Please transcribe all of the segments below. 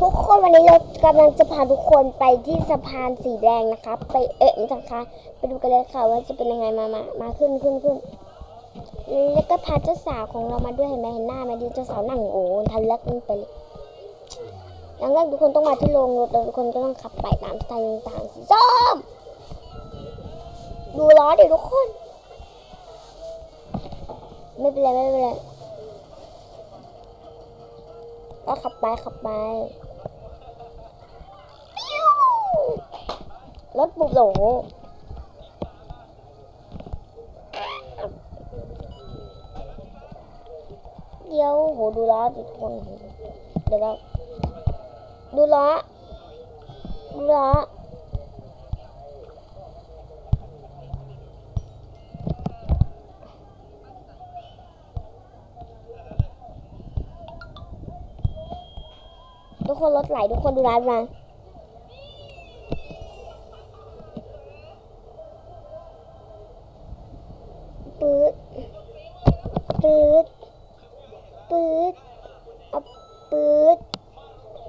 ทุกคนวันนี้เรากำลังจะพาทุกคนไปที่สะพานสีแดงนะคะ ไปเอ๊ะนะคะไปดูกันเลยค่ะว่าจะเป็นยังไงมามามาขึ้นขึ้นขึ้นแล้วก็พาเจ้าสาวของเรามาด้วยเห็นไหมเห็นหน้าไหมดูเจ้าสาวนั่งโอ้ทันลักนั่งไปเลยอย่างแรกทุกคนต้องมาที่โรงรถแล้วทุกคนก็ต้องขับไปตามสไตล์ต่างๆสีส้มดูล้อดิทุกคน ไม่เป็นไรไม่เป็นไรก็ขับไปขับไป รถบุบโหลเดี๋ยวโหดูล้อดิทุกคนเดี๋ยวเราดูล้อดูล้อทุกคนรถไหลทุกคนดูร้านมา ปืดปืดปืดเอาปืด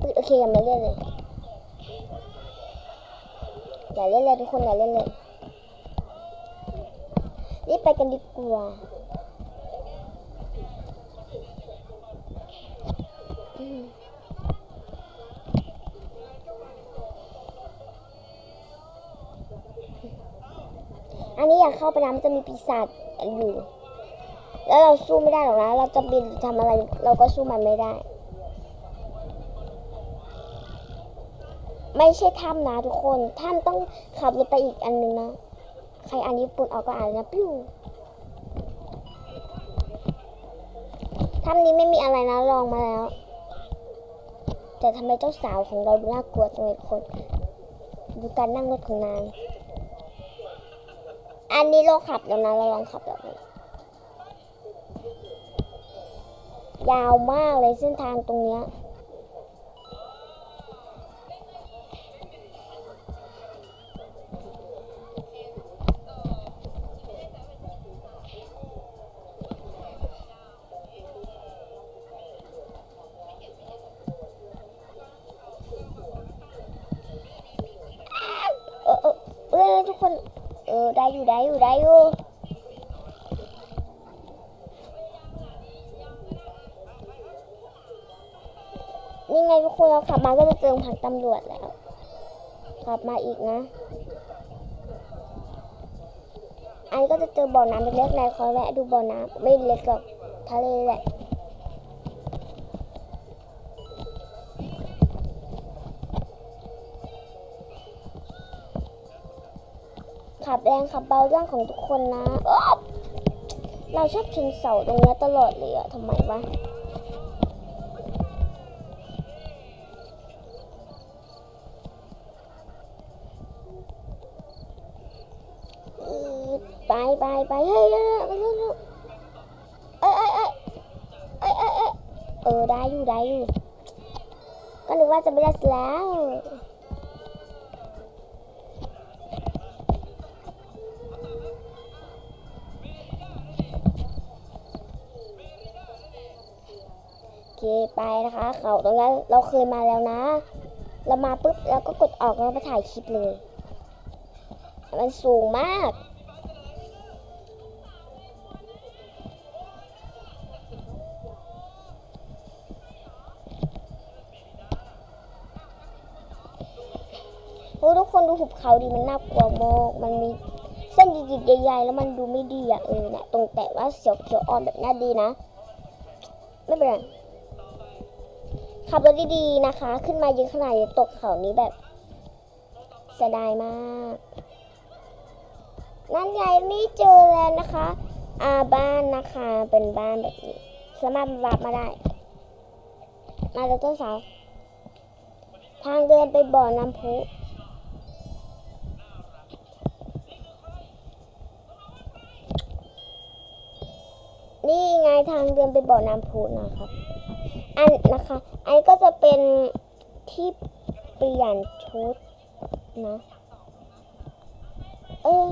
ปืดโอเคอย่ามาเล่นเลยอย่าเล่นเลยทุกคนอย่าเล่นเลยรีบไปกันดีกว่าอืม อันนี้อยากเข้าไปนะมันจะมีปีศาจอยู่ แล้วเราสู้ไม่ได้หรอกนะ เราจะบินหรือทำอะไร เราก็สู้มันไม่ได้ ไม่ใช่ถ้ำนะทุกคนถ้ำต้องขับรถไปอีกอันนึงนะ ใครอ่านญี่ปุ่นออกก็อ่านนะปิ้วถ้ำนี้ไม่มีอะไรนะลองมาแล้ว แต่ทำไมเจ้าสาวของเราดูน่ากลัวจังเลยคน ดูการนั่งรถของนาง นนี้เราขับแล้วนะเราลองขับแบบนี้ยาวมากเลยเส้นทางตรงเนี้ย อยู่ได้อยู่ได้อยู่นี่ไงทุกคนเราขับมาก็จะเจอผักตำรวจแล้ว ขับมาอีกนะ อันก็จะเจอบ่อน้ำเล็กๆในคอยแวะดูบ่อน้ำไม่เล็กหรอกทะเลแหละ ขับแรงขับเบาเรื่องของทุกคนนะเราชอบชนเสาตรงนี้ตลอดเลยอะทำไมวะไปไปไปเฮ้ยเร็วเร็วเร็วเอ้ยเอ้ยเอ้ยเอ้ยเอ้ยเอ้ยเออได้อยู่ได้อยู่ก็นึกว่าจะไม่ได้แล้ว ไปนะคะ เขาตรงนั้นเราเคยมาแล้วนะ เรามาปุ๊บแล้วก็กดออกแล้วมาถ่ายคลิปเลย มันสูงมาก โอ้ทุกคนดูหุบเขาดีมันน่ากลัวมากมันมีเส้นหยิกๆใหญ่ๆแล้วมันดูไม่ดีอะเออเนี่ยตรงแต่ว่าเสียวเขียวๆอ่อนแบบน่าดีนะ ไม่เป็นไร ขับรถดีๆนะคะ ขึ้นมายอะขนาดตกเขานี้แบบเสียดายมาก นั่นไงนี่เจอแล้วนะคะอาบ้านนะคะเป็นบ้านแบบนี้ สามารถรับมาได้ มาแล้วเจ้าสาวทางเดินไปบ่อน้ำพุนี่ไงทางเดินไปบ่อน้ำพุนะครับ อันนะคะ อันก็จะเป็นที่เปลี่ยนชุดนะเออ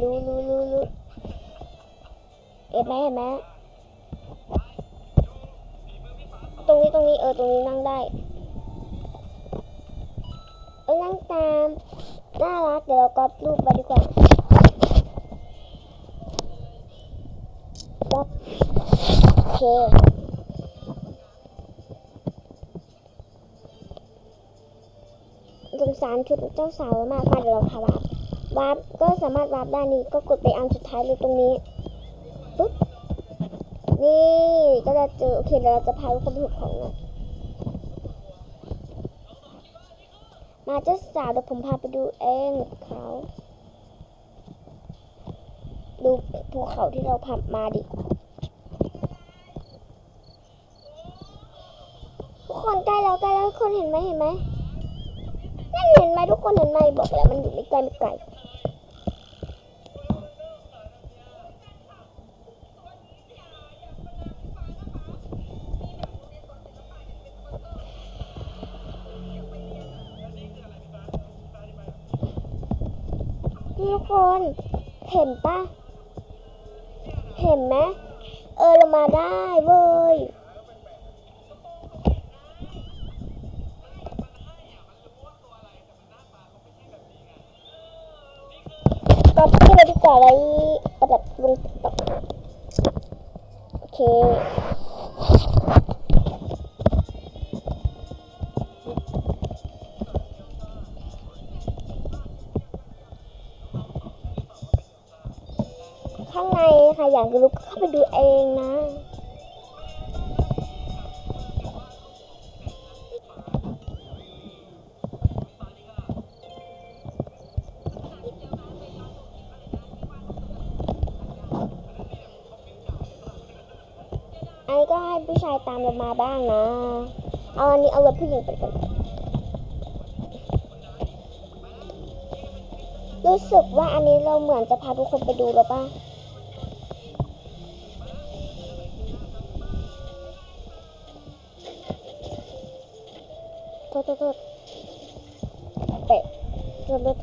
รู้รู้รู้รู้เห็นไหมเห็นไหมตรงนี้ตรงนี้เออตรงนี้นั่งได้ เอ้ยนั่งตาม น่ารักเดี๋ยวเราก๊อปรูปไปดีกว่าก๊อปโอเคสงสารชุดเจ้าสาวมากมาเดี๋ยวเราพาวาร์ปวาร์ปก็สามารถวาร์ปได้นี่ก็กดไปอันสุดท้ายเลยตรงนี้ปุ๊บนี่ก็จะเจอโอเคเดี๋ยวเราจะพาทุกคนไปหุบของนะ มาเจ้าสาวเดี๋ยวผมพาไปดูเองเขาดูภูเขาที่เราพับมาดิ ทุกคนใกล้แล้วใกล้แล้วทุกคนเห็นไหมเห็นไหมนั่นเห็นไหมทุกคนเห็นไหมบอกแล้วมันอยู่ไม่ไกลไม่ไกล ทุกคนเห็นปะเห็นไหมเออเรามาได้เว้ยก็พี่เลยดีกว่าไว้ประดับลงติ๊กต็อกโอเค ข้างในใครอยากรู้ก็เข้าไปดูเองนะไอ้ก็ให้ผู้ชายตามเรามาบ้างนะ เอาอันนี้เอาไว้ผู้หญิงไปก่อนรู้สึกว่าอันนี้เราเหมือนจะพาทุกคนไปดูแล้วป่ะ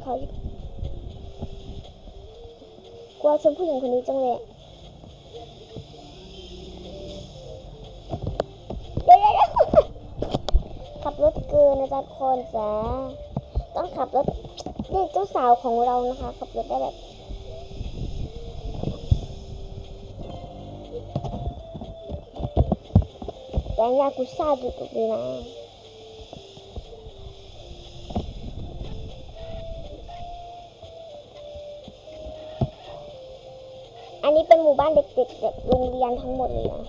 เขากลัวชนผู้หญิงคนนี้จังเลยเดี๋ยวขับรถเกินนะจ๊ะคนจ้าต้องขับรถนี่เจ้าสาวของเรานะคะ ขับรถได้แบบแรงยากุซ่าดุดุเลยนะอันนี้เป็นหมู่ บ้านเด็กๆเด็กโรงเรียนทั้งหมดเลยนะ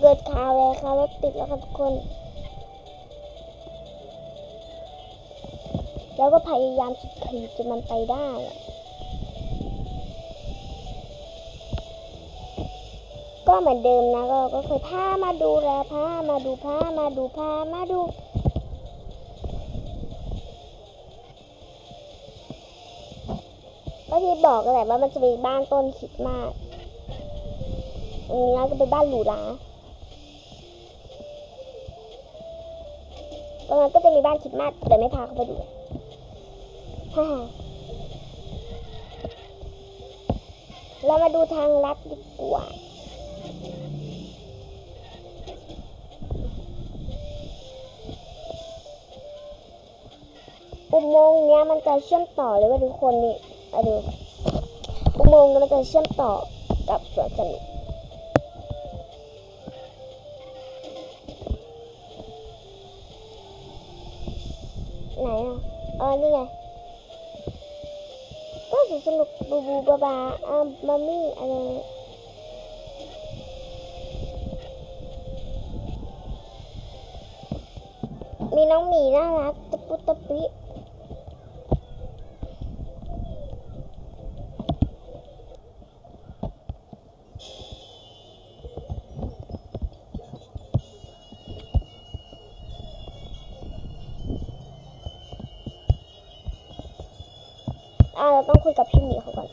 เกิดข่าวเลยค่ะรถติดแล้วค่ะทุกคน แล้วก็พยายามสุดขีดจนมันไปได้ก็เหมือนเดิมนะก็ก็เคยพามาดูแลพามาดูพามาดูพามาดู ก็ที่บอกกันแหละว่ามันจะมีบ้านต้นคิดมากอันนี้ก็เป็นบ้านหรูหราตรงนั้นก็จะมีบ้านคิดมากแต่ไม่พาเขาไปดูฮ่าเรามาดูทางลัดดีกว่าอุโมงค์เนี้ยมันจะเชื่อมต่อเลยว่าทุกคนนี่ มาดูอุโมงค์มันจะเชื่อมต่อกับสวนสนุกไหนอะเออนี่ไงก็สสนุกบูบูบาบาอ่ามามี่อะไรมีน้องหมีน่ารักตะปุตะ คุยกับพี่หมีเขาก่อน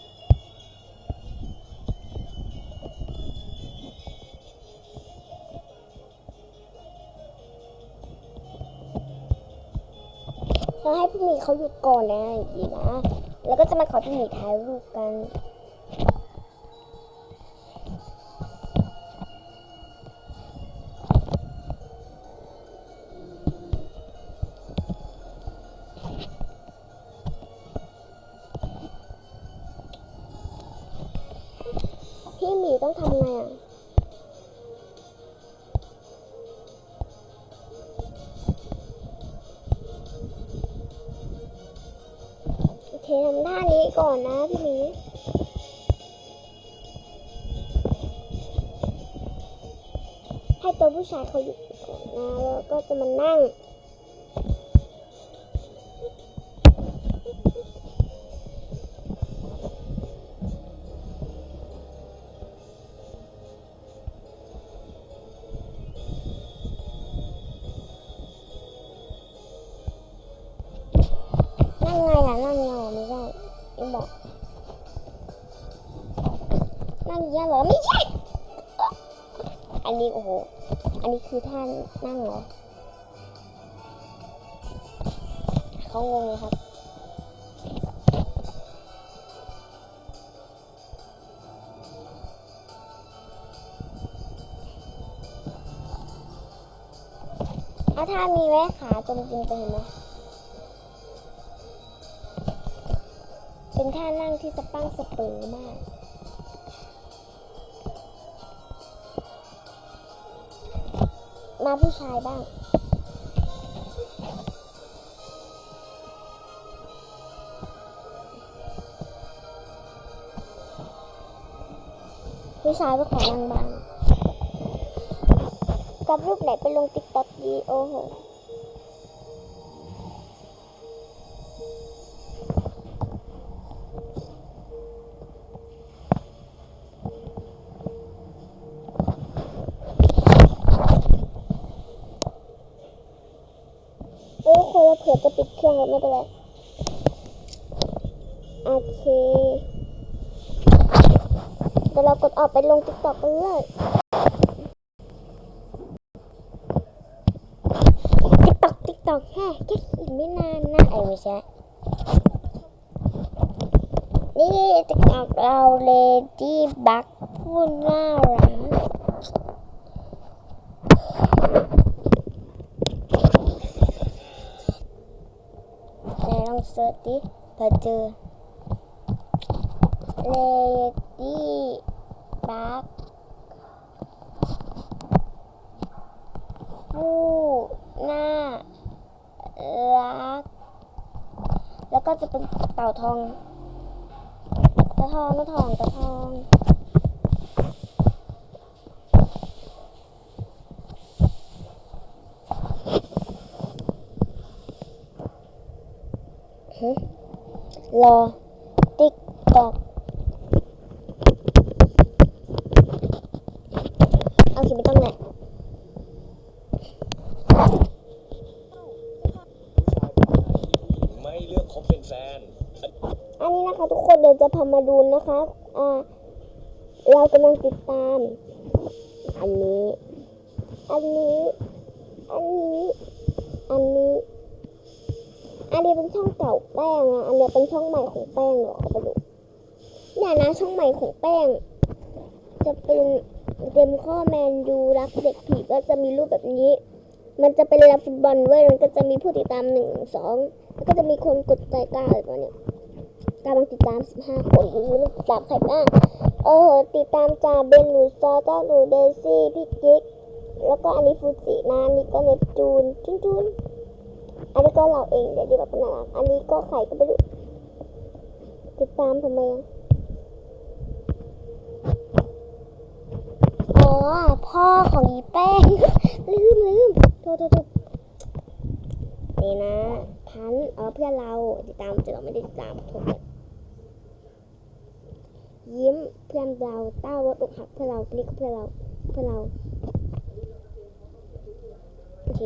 เราให้พี่หมีเขาหยุดก่อนนะอย่างนี้นะ แล้วก็จะมาขอพี่หมีถ่ายรูปกัน ทำท่านี้ก่อนนะพี่หมีให้ตัวผู้ชายเขาหยุดก่อนนะแล้วก็จะมานั่งนั่งไงล่ะนั่งยอง นั่งเงี้ยเหรอไม่ใช่ อันนี้โอ้โห อันนี้คือท่านนั่งเหรอเขางงเลยครับอาถ้ามีแว่ขาจมจริงไปเห็นไหมเป็นท่านั่งที่สะปั้งสเปือมาก มาผู้ชายบ้าง ผู้ชายก็ขอนั่งบ้าง กับรูปไหนไปลงติ๊กต็อกดี โอ้โห กดออกไปติ๊กต็อกกันเลยติ๊กต็อกติ๊กต็อกแฮ่แค่อีกไม่นานนะไอ้ไม่ใช่นี่ติ๊กต็อกเราเลดี้บักพูดน่ารักไหนลองเสิร์ชดิเผื่อเจอ Lady Bug ผู้น่ารัก แล้วก็จะเป็นเต่าทองเต่าทองเต่าทองเต่าทองหึรอ ติ๊กตอกเอาสิไม่ต้องแหละ ไม่เลือกคบเป็นแฟน อันนี้นะคะทุกคนเดี๋ยว จะพามาดูนะคะอ่าเรากำลังติดตาม อันนี้ อันนี้ อันนี้ อันนี้ อันนี้เป็นช่องเก่าแป้งอะอันนี้เป็นช่องใหม่ของแป้งเดี๋ยวเขาไปดูเนี่ยนะช่องใหม่ของแป้ง จะเป็นเดมข้อแมนยูรักเด็กผีก็จะมีรูปแบบนี้ มันจะเป็นเรือฟุตบอลเว้ยมันก็จะมีผู้ติดตามหนึ่งสองแล้วก็จะมีคนกดใจกล้าอะไรประมาณนี้ กำลังติดตาม 15 คนไม่รู้ว่าติดตามใครบ้างเออติดตามจ่าเบนหนูซอเจ้าหนูเดซี่พี่กิ๊กแล้วก็อันนี้ฟูจินะอันนี้ก็เนปจูนจุนจุนอันนี้ก็เราเองเดี๋ยวดีแบบน่ารักอันนี้ก็ใครก็ไม่รู้ติดตามทำไมอ๋อพ่อของอีแป้ง ลืมลืมโทษโทษนี่นะพันเออเพื่อนเราติดตามแต่เราไม่ได้ติดตามโทษ ยิ้มเพื่อนเราเต้ารถอกหักเพื่อเรานี่ก็เพื่อเราเพื่อเราโอเค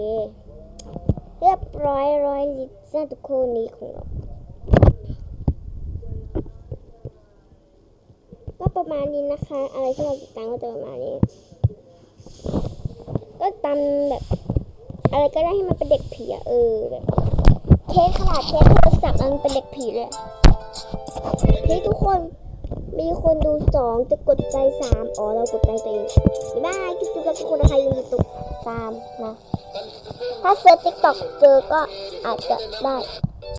เรียบร้อยร้อยลิตรนะทุกคนนี้ของเราก็ประมาณนี้นะคะ อะไรที่เราติดตามก็จะประมาณนี้ ก็ตามแบบ อะไรก็ได้ให้มันเป็นเด็กผีอะเออแบบเทสขนาดเทสโทรศัพท์มันเป็นเด็กผีเลยเฮ้ยทุกคน มีคนดูสองจะกดใจสามอ๋อเรากดใจตัวเองบ๊ายบายจุ๊บๆกับทุกคนนะคะอย่าลืมติดตามนะ ถ้าเซิร์ชติ๊กต็อกเจอก็อาจจะได้